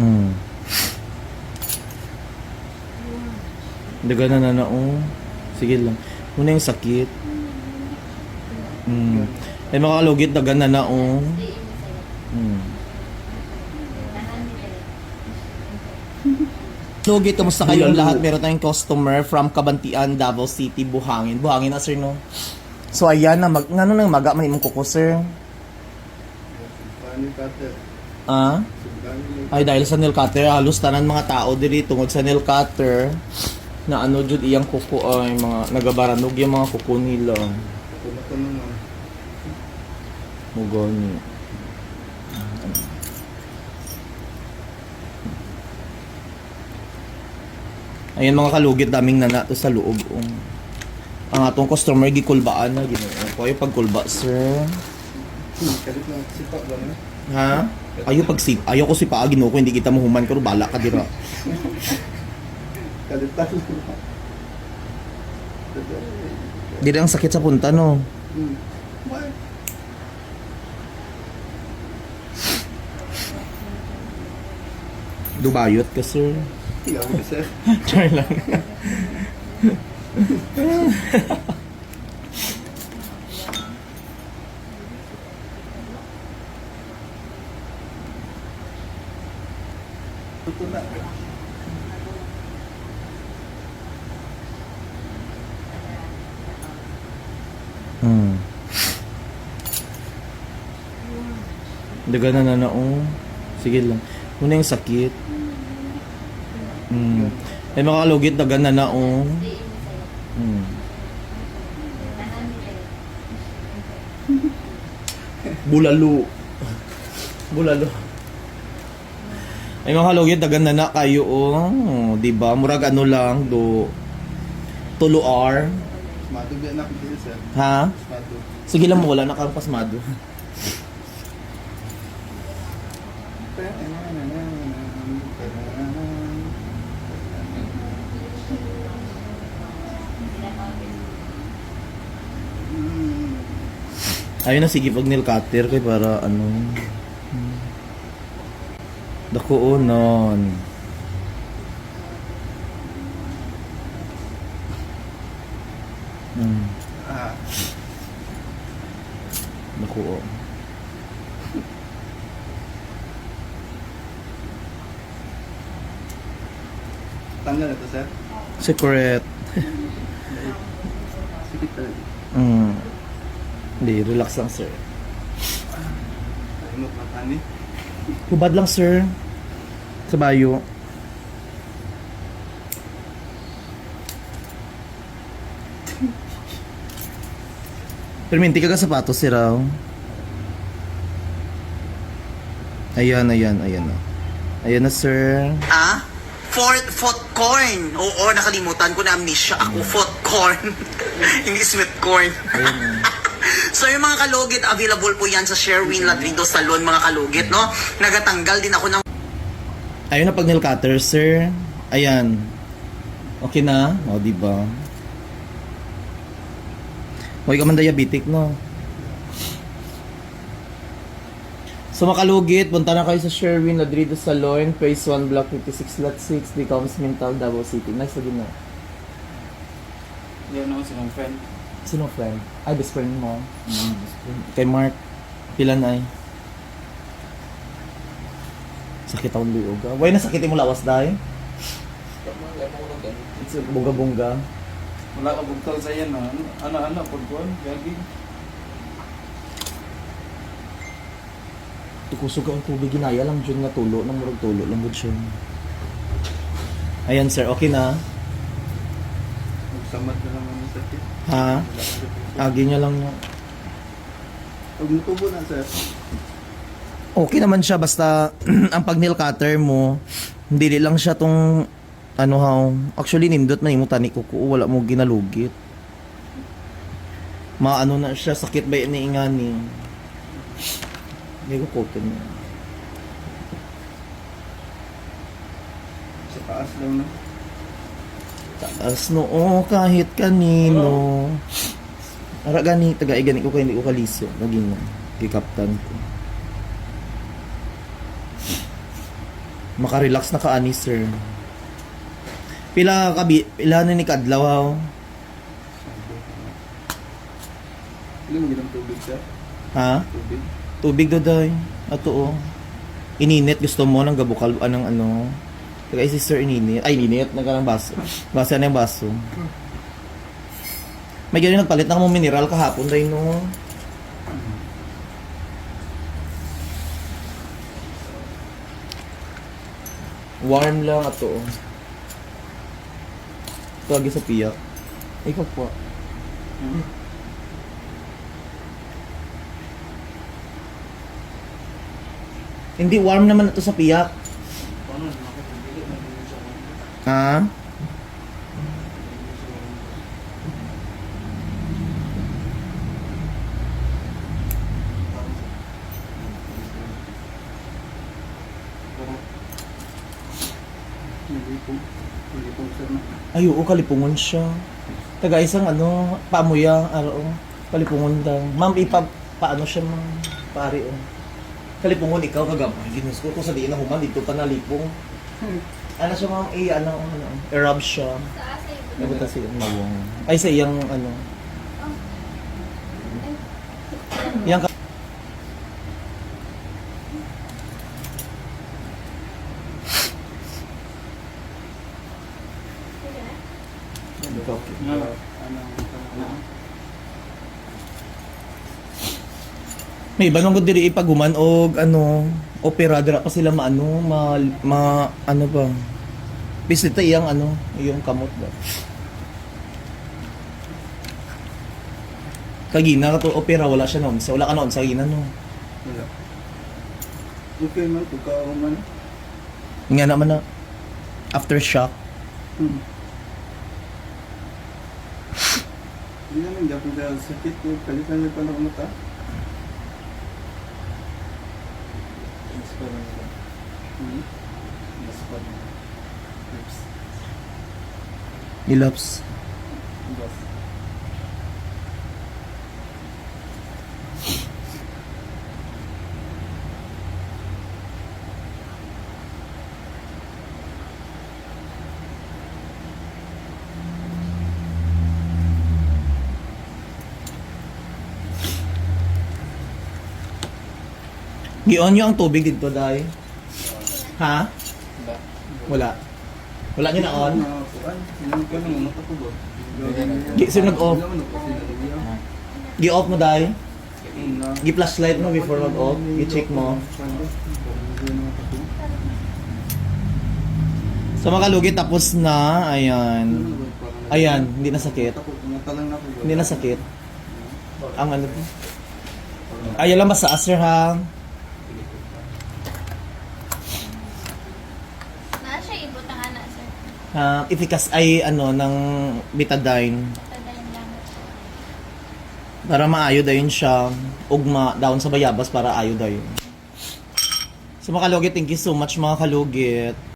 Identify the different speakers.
Speaker 1: Hmm. Daga na na na, oh. Sige lang. Muna yung sakit. Hmm. Ay mga kalugit, daga na na, oh. Hmm. Lugit, kamusta kayong lahat? Meron tayong customer from Kabantian, Davao City, Buhangin. Buhangin na, sir, no? So, ayan na. Mag, nga nang maga man imong kuko, sir?
Speaker 2: Paano cutter?
Speaker 1: Ah? Ay dahil sa nail cutter, halos tanan mga tao diri tungod sa nail cutter na ano jud iyang kuko ay mga nagabaranog yung mga kuko nila. Mugani. Ayan mga kalugit daming nana to sa loob. Um. Ang atong customer gikulbaan na ginoo. Ko pagkulba, sir.
Speaker 2: Hmm, Kalit na sipak ba na?
Speaker 1: Ha? Ayo pag sip, ayo ko si paa ginoo ko hindi kita mahuman pero bala ka dira.
Speaker 2: Kalit talo.
Speaker 1: Dili ang sakit sa punta no.
Speaker 2: Hmm.
Speaker 1: Dubayot ka, sir.
Speaker 2: Ikaw ka sir.
Speaker 1: Char lang.
Speaker 2: Ito na.
Speaker 1: Hmm. Daga na na na, oh. Sige lang. Muna yung sakit. Hmm. Ay mga kalugit, daga na na, oh. Hmm. Bulalo. Bulalo. Ay mga kalugit, dagan na na kayo, oh. Di ba? Murag ano lang, do. Tulo R.
Speaker 2: Smado biya na ko sir.
Speaker 1: Ha?
Speaker 2: Smado.
Speaker 1: Sige lang mo, wala na kang pasmado. Ayun na, sige pag nail cutter kay para ano. Dako unon.
Speaker 2: Ah,
Speaker 1: Dako oh.
Speaker 2: tanggal na to sir.
Speaker 1: Secret.
Speaker 2: Sikit talaga.
Speaker 1: Mm. Hindi, relax lang sir.
Speaker 2: Ay mo patani.
Speaker 1: Hubad lang sir. Sa bayo. Pero minti ka ka sapatos si Raw. Ayan, ayan, ayan na. Ayan na sir.
Speaker 3: Ah? Fourth, fourth corn. Oo, nakalimutan ko na amnesia ako. Fourth corn. Hindi sweet corn. So yung mga kalugit, available po yan sa Sherwin Ladrido Salon, mga kalugit, no? Nagatanggal din ako ng
Speaker 1: Ayun na pag nail cutter, sir. Ayan. Okay na? O, di ba? Huwag ka man diabetic, no? So makalugit, punta na kayo sa Sherwin Ladrido Salon, Phase 1, Block 56, Lot 6, Decoms Mental, Davao City. Nice na din na.
Speaker 2: Yan ako silang friend.
Speaker 1: Sino friend? Ay, best friend mo. Kay Mark. Pila na ay. Sakit akong liog. ah. Why nasakitin mo lawas dahil? It's a bunga-bunga.
Speaker 2: Wala ka bugtol sa yan na. Ano, ano, ano, pagkuhan, gagi.
Speaker 1: Tukusog ang tubig, ginaya lang dyan nga tulo, nang murag tulo lang dyan siya. Ayan sir, okay na?
Speaker 2: Magsamad na naman yung sakit.
Speaker 1: Ha? Agi niya lang niya.
Speaker 2: Pag natubo na sir.
Speaker 1: Okay naman siya, basta ang pag nail cutter mo, hindi lang siya tong ano how, actually nindot man yung tani ko wala mo ginalugit. Maano na siya, sakit ba ni ingani? Hindi ko cotton niya.
Speaker 2: Sa taas lang na.
Speaker 1: Taas noo kahit kanino. Ara gani, taga gani ko kay hindi ko kalisyo. Naging gikaptan ko. Maka-relax na ka ani sir. Pila ka bi- pila na ni kadlaw ha?
Speaker 2: Mo ginang tubig.
Speaker 1: Ha?
Speaker 2: Tubig.
Speaker 1: Tubig daday. Ato oh. Ininit gusto mo ng gabukal anong ano. Taga si sir ininit. Ay ininit nagka ng baso. Basa na yung baso. May ganyan nagpalit na mo mineral kahapon day no. Warm lang ato. lagi sa piyak. Ikaw po. Hindi warm naman ito sa piyak.
Speaker 2: Paano? Nakapagbigat na din siya.
Speaker 1: Ha? Ay, oo, kalipungon siya. Taga isang ano, paamuya, araw. Kalipungon daw. Ma'am, ipa, paano siya ma'am? Pare, oh. Kalipungon, ikaw kagapay. Ginus ko, kung sa diin na human, dito ka nalipong. Ano siya ma'am, eh, ano, ano, i-rub siya. Nabuta si Mawong. Ay, sa iyang, ano. Yang ka... Ikaw, okay.
Speaker 2: Nga, ano, ano,
Speaker 1: May iba nung diri ipaguman og ano, opera dira pa sila maano, ma, ma ano ba? Bisita iyang ano, iyong kamot ba? Kagina ka to opera wala siya noon. Sa wala ka noon sa gina no.
Speaker 2: wala. Okay man, pagkaon man.
Speaker 1: Nga naman na aftershock.
Speaker 2: Hmm. Hindi naman, hindi ako sakit. Kalitan niya pa ng mata. Mas pa lang ito. Hmm? Mas pa lang. Lips.
Speaker 1: Nilaps. Gion niyo ang tubig dito dai. Ha?
Speaker 2: Wala.
Speaker 1: Wala. Niyo na on.
Speaker 2: Ah?
Speaker 1: Gi sino nag-off? Gi-off mo
Speaker 2: na-
Speaker 1: Gi-flashlight mo before mag-off. Gi-check mo. So makalugit tapos na. Ayan. Ayan, hindi na sakit. Hindi na sakit. Ang ano to? Ayaw lang basta sir ha.
Speaker 4: Na siya ibot ang anak sir.
Speaker 1: Ha, efficacy ay ano ng betadine
Speaker 4: Tadayin lang.
Speaker 1: para maayo dayon siya ugma down sa bayabas para ayo dayon. So makalugit, thank you so much mga kalugit.